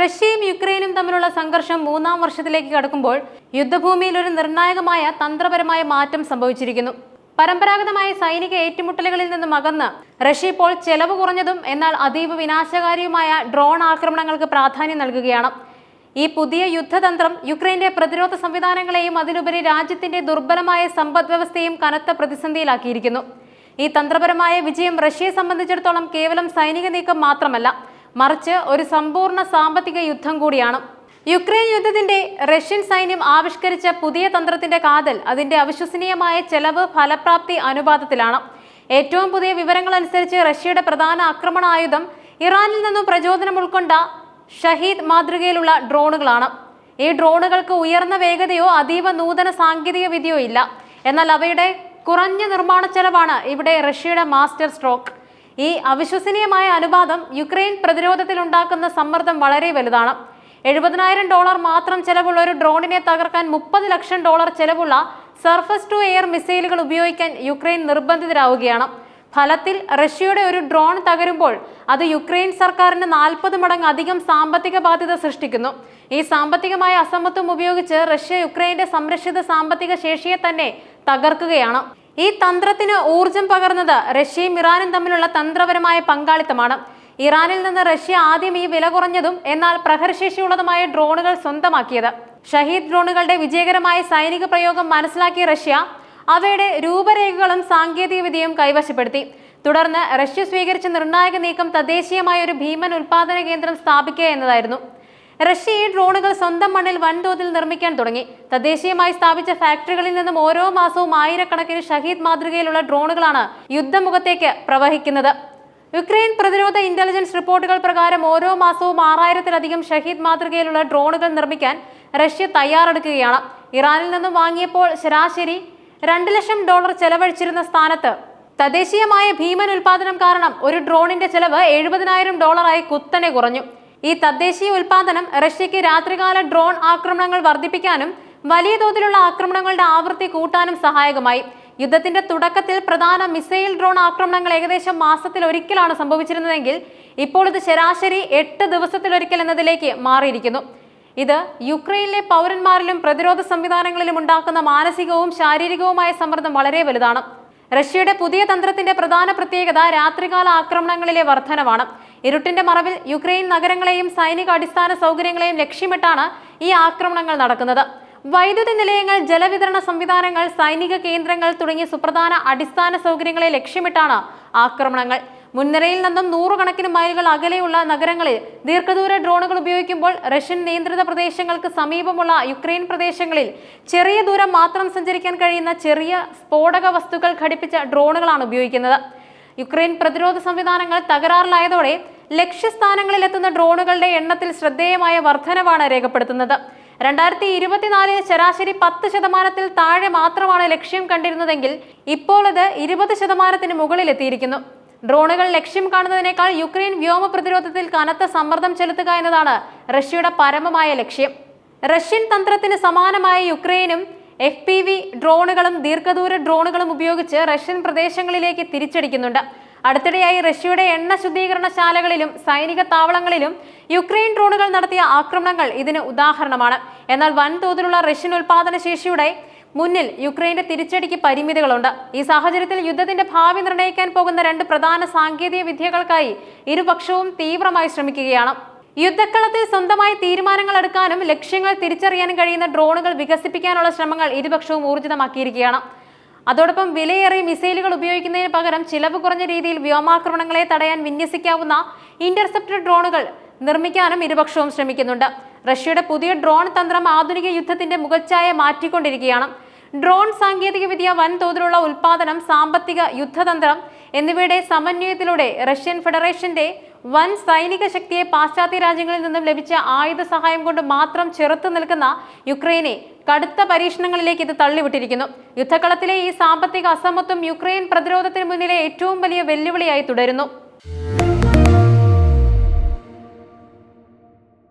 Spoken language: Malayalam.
റഷ്യയും യുക്രൈനും തമ്മിലുള്ള സംഘർഷം മൂന്നാം വർഷത്തിലേക്ക് കടക്കുമ്പോൾ യുദ്ധഭൂമിയിൽ ഒരു നിർണായകമായ തന്ത്രപരമായ മാറ്റം സംഭവിച്ചിരിക്കുന്നു. പരമ്പരാഗതമായ സൈനിക ഏറ്റുമുട്ടലുകളിൽ നിന്നും അകന്ന് റഷ്യ ഇപ്പോൾ ചെലവ് കുറഞ്ഞതും എന്നാൽ അതീവ വിനാശകാരിയുമായ ഡ്രോൺ ആക്രമണങ്ങൾക്ക് പ്രാധാന്യം നൽകുകയാണ്. ഈ പുതിയ യുദ്ധതന്ത്രം യുക്രൈന്റെ പ്രതിരോധ സംവിധാനങ്ങളെയും അതിലുപരി രാജ്യത്തിന്റെ ദുർബലമായ സമ്പദ് വ്യവസ്ഥയും കനത്ത പ്രതിസന്ധിയിലാക്കിയിരിക്കുന്നു. ഈ തന്ത്രപരമായ വിജയം റഷ്യയെ സംബന്ധിച്ചിടത്തോളം കേവലം സൈനിക നീക്കം മാത്രമല്ല മറിച്ച് ഒരു സമ്പൂർണ സാമ്പത്തിക യുദ്ധം കൂടിയാണ്. യുക്രൈൻ യുദ്ധത്തിന്റെ റഷ്യൻ സൈന്യം ആവിഷ്കരിച്ച പുതിയ തന്ത്രത്തിന്റെ കാതൽ അതിന്റെ അവിശ്വസനീയമായ ചെലവ് ഫലപ്രാപ്തി അനുപാതത്തിലാണ്. ഏറ്റവും പുതിയ വിവരങ്ങൾ അനുസരിച്ച് റഷ്യയുടെ പ്രധാന ആക്രമണ ആയുധം ഇറാനിൽ നിന്നും പ്രചോദനം ഉൾക്കൊണ്ട ഷഹീദ് മാതൃകയിലുള്ള ഡ്രോണുകളാണ്. ഈ ഡ്രോണുകൾക്ക് ഉയർന്ന വേഗതയോ അതീവ നൂതന സാങ്കേതിക വിദ്യയോ ഇല്ല. എന്നാൽ അവയുടെ കുറഞ്ഞ നിർമ്മാണ ചെലവാണ് ഇവിടെ റഷ്യയുടെ മാസ്റ്റർ സ്ട്രോക്ക്. ഈ അവിശ്വസനീയമായ അനുപാതം യുക്രൈൻ പ്രതിരോധത്തിൽ ഉണ്ടാക്കുന്ന സമ്മർദ്ദം വളരെ വലുതാണ്. എഴുപതിനായിരം ഡോളർ മാത്രം ചെലവുള്ള ഒരു ഡ്രോണിനെ തകർക്കാൻ മുപ്പത് ലക്ഷം ഡോളർ ചെലവുള്ള സർഫസ് ടു എയർ മിസൈലുകൾ ഉപയോഗിക്കാൻ യുക്രൈൻ നിർബന്ധിതരാവുകയാണ്. ഫലത്തിൽ റഷ്യയുടെ ഒരു ഡ്രോൺ തകരുമ്പോൾ അത് യുക്രൈൻ സർക്കാരിന് നാൽപ്പത് മടങ്ങ് അധികം സാമ്പത്തിക ബാധ്യത സൃഷ്ടിക്കുന്നു. ഈ സാമ്പത്തികമായ അസമത്വം ഉപയോഗിച്ച് റഷ്യ യുക്രൈന്റെ സംരക്ഷിത സാമ്പത്തിക ശേഷിയെ തന്നെ തകർക്കുകയാണ്. ഈ തന്ത്രത്തിന് ഊർജം പകർന്നത് റഷ്യയും ഇറാനും തമ്മിലുള്ള തന്ത്രപരമായ പങ്കാളിത്തമാണ്. ഇറാനിൽ നിന്ന് റഷ്യ ആദ്യം ഈ വില കുറഞ്ഞതും എന്നാൽ പ്രഹരശേഷിയുള്ളതുമായ ഡ്രോണുകൾ സ്വന്തമാക്കിയത്. ഷഹീദ് ഡ്രോണുകളുടെ വിജയകരമായ സൈനിക പ്രയോഗം മനസ്സിലാക്കിയ റഷ്യ അവയുടെ രൂപരേഖകളും സാങ്കേതികവിദ്യയും കൈവശപ്പെടുത്തി. തുടർന്ന് റഷ്യ സ്വീകരിച്ച നിർണായക നീക്കം തദ്ദേശീയമായ ഒരു ഭീമൻ ഉൽപാദന കേന്ദ്രം സ്ഥാപിക്കുക എന്നതായിരുന്നു. റഷ്യ ഈ ഡ്രോണുകൾ സ്വന്തം മണ്ണിൽ വൻതോതിൽ നിർമ്മിക്കാൻ തുടങ്ങി. തദ്ദേശീയമായി സ്ഥാപിച്ച ഫാക്ടറികളിൽ നിന്നും ഓരോ മാസവും ആയിരക്കണക്കിന് ഷഹീദ് മാതൃകയിലുള്ള ഡ്രോണുകളാണ് യുദ്ധമുഖത്തേക്ക് പ്രവഹിക്കുന്നത്. യുക്രൈൻ പ്രതിരോധ ഇന്റലിജൻസ് റിപ്പോർട്ടുകൾ പ്രകാരം ഓരോ മാസവും ആറായിരത്തിലധികം ഷഹീദ് മാതൃകയിലുള്ള ഡ്രോണുകൾ നിർമ്മിക്കാൻ റഷ്യ തയ്യാറെടുക്കുകയാണ്. ഇറാനിൽ നിന്നും വാങ്ങിയപ്പോൾ ശരാശരി രണ്ട് ലക്ഷം ഡോളർ ചെലവഴിച്ചിരുന്ന സ്ഥാനത്ത്. തദ്ദേശീയമായ ഭീമൻ ഉൽപാദനം കാരണം ഒരു ഡ്രോണിന്റെ ചെലവ് എഴുപതിനായിരം ഡോളറായി കുത്തനെ കുറഞ്ഞു. ഈ തദ്ദേശീയ ഉൽപാദനം റഷ്യയ്ക്ക് രാത്രികാല ഡ്രോൺ ആക്രമണങ്ങൾ വർദ്ധിപ്പിക്കാനും വലിയ തോതിലുള്ള ആക്രമണങ്ങളുടെ ആവൃത്തി കൂട്ടാനും സഹായകമായി. യുദ്ധത്തിന്റെ തുടക്കത്തിൽ പ്രധാന മിസൈൽ ഡ്രോൺ ആക്രമണങ്ങൾ ഏകദേശം മാസത്തിൽ ഒരിക്കലാണ് സംഭവിച്ചിരുന്നതെങ്കിൽ ഇപ്പോൾ ഇത് ശരാശരി എട്ട് ദിവസത്തിലൊരിക്കൽ എന്നതിലേക്ക് മാറിയിരിക്കുന്നു. ഇത് യുക്രൈനിലെ പൗരന്മാരിലും പ്രതിരോധ സംവിധാനങ്ങളിലും ഉണ്ടാക്കുന്ന മാനസികവും ശാരീരികവുമായ സമ്മർദ്ദം വളരെ വലുതാണ്. റഷ്യയുടെ പുതിയ തന്ത്രത്തിന്റെ പ്രധാന പ്രത്യേകത രാത്രികാല ആക്രമണങ്ങളിലെ വർധനവാണ്. ഇരുട്ടിന്റെ മറവിൽ യുക്രൈൻ നഗരങ്ങളെയും സൈനിക അടിസ്ഥാന സൗകര്യങ്ങളെയും ലക്ഷ്യമിട്ടാണ് ഈ ആക്രമണങ്ങൾ നടക്കുന്നത്. വൈദ്യുതി നിലയങ്ങൾ ജലവിതരണ സംവിധാനങ്ങൾ സൈനിക കേന്ദ്രങ്ങൾ തുടങ്ങിയ സുപ്രധാന അടിസ്ഥാന സൗകര്യങ്ങളെ ലക്ഷ്യമിട്ടാണ് ആക്രമണങ്ങൾ. മുൻനിരയിൽ നിന്നും നൂറുകണക്കിന് മൈലുകൾ അകലെയുള്ള നഗരങ്ങളിൽ ദീർഘദൂര ഡ്രോണുകൾ ഉപയോഗിക്കുമ്പോൾ റഷ്യൻ നിയന്ത്രിത പ്രദേശങ്ങൾക്ക് സമീപമുള്ള യുക്രൈൻ പ്രദേശങ്ങളിൽ ചെറിയ ദൂരം മാത്രം സഞ്ചരിക്കാൻ കഴിയുന്ന ചെറിയ സ്ഫോടക വസ്തുക്കൾ ഘടിപ്പിച്ച ഡ്രോണുകളാണ് ഉപയോഗിക്കുന്നത്. യുക്രൈൻ പ്രതിരോധ സംവിധാനങ്ങൾ തകരാറിലായതോടെ ലക്ഷ്യസ്ഥാനങ്ങളിൽ എത്തുന്ന ഡ്രോണുകളുടെ എണ്ണത്തിൽ ശ്രദ്ധേയമായ വർധനവാണ് രേഖപ്പെടുത്തുന്നത്. രണ്ടായിരത്തി ഇരുപത്തിനാലിൽ ശരാശരി പത്ത് ശതമാനത്തിൽ താഴെ മാത്രമാണ് ലക്ഷ്യം കണ്ടിരുന്നതെങ്കിൽ ഇപ്പോൾ അത് ഇരുപത് ശതമാനത്തിന് മുകളിൽ എത്തിയിരിക്കുന്നു ഡ്രോണുകൾ ലക്ഷ്യം കാണുന്നതിനേക്കാൾ യുക്രൈൻ വ്യോമ പ്രതിരോധത്തിൽ കനത്ത സമ്മർദ്ദം ചെലുത്തുക എന്നതാണ് റഷ്യയുടെ പരമമായ ലക്ഷ്യം. റഷ്യൻ തന്ത്രത്തിന് സമാനമായ യുക്രൈനും എഫ് പി വി ഡ്രോണുകളും ദീർഘദൂര ഡ്രോണുകളും ഉപയോഗിച്ച് റഷ്യൻ പ്രദേശങ്ങളിലേക്ക് തിരിച്ചടിക്കുന്നുണ്ട്. അടുത്തിടെയായി റഷ്യയുടെ എണ്ണ ശുദ്ധീകരണശാലകളിലും സൈനിക താവളങ്ങളിലും യുക്രൈൻ ഡ്രോണുകൾ നടത്തിയ ആക്രമണങ്ങൾ ഇതിന് ഉദാഹരണമാണ്. എന്നാൽ വൻതോതിലുള്ള റഷ്യൻ ഉൽപാദന ശേഷിയുടെ മുന്നിൽ യുക്രൈന്റെ തിരിച്ചടിക്ക് പരിമിതികളുണ്ട്. ഈ സാഹചര്യത്തിൽ യുദ്ധത്തിന്റെ ഭാവി നിർണയിക്കാൻ പോകുന്ന രണ്ട് പ്രധാന സാങ്കേതിക വിദ്യകൾക്കായി ഇരുപക്ഷവും തീവ്രമായി ശ്രമിക്കുകയാണ്. യുദ്ധക്കളത്തിൽ സ്വന്തമായി തീരുമാനങ്ങൾ എടുക്കാനും ലക്ഷ്യങ്ങൾ തിരിച്ചറിയാനും കഴിയുന്ന ഡ്രോണുകൾ വികസിപ്പിക്കാനുള്ള ശ്രമങ്ങൾ ഇരുപക്ഷവും ഊർജിതമാക്കിയിരിക്കുകയാണ്. അതോടൊപ്പം വിലയേറിയ മിസൈലുകൾ ഉപയോഗിക്കുന്നതിന് പകരം ചിലവ് കുറഞ്ഞ രീതിയിൽ വ്യോമാക്രമണങ്ങളെ തടയാൻ വിന്യസിക്കാവുന്ന ഇന്റർസെപ്റ്റർ ഡ്രോണുകൾ നിർമ്മിക്കാനും ഇരുപക്ഷവും ശ്രമിക്കുന്നുണ്ട്. റഷ്യയുടെ പുതിയ ഡ്രോൺ തന്ത്രം ആധുനിക യുദ്ധത്തിന്റെ മുഖച്ഛായ മാറ്റിക്കൊണ്ടിരിക്കുകയാണ്. ഡ്രോൺ സാങ്കേതികവിദ്യ വൻതോതിലുള്ള ഉൽപാദനം സാമ്പത്തിക യുദ്ധതന്ത്രം എന്നിവയുടെ സമന്വയത്തിലൂടെ റഷ്യൻ ഫെഡറേഷന്റെ വൻ സൈനിക ശക്തിയെ പാശ്ചാത്യ രാജ്യങ്ങളിൽ നിന്നും ലഭിച്ച ആയുധ സഹായം കൊണ്ട് മാത്രം ചെറുത്തു നിൽക്കുന്ന യുക്രൈനെ കടുത്ത പരീക്ഷണങ്ങളിലേക്ക് ഇത് തള്ളിവിട്ടിരിക്കുന്നു. യുദ്ധക്കളത്തിലെ ഈ സാമ്പത്തിക അസമത്വം യുക്രൈൻ പ്രതിരോധത്തിന് മുന്നിലെ ഏറ്റവും വലിയ വെല്ലുവിളിയായി തുടരുന്നു.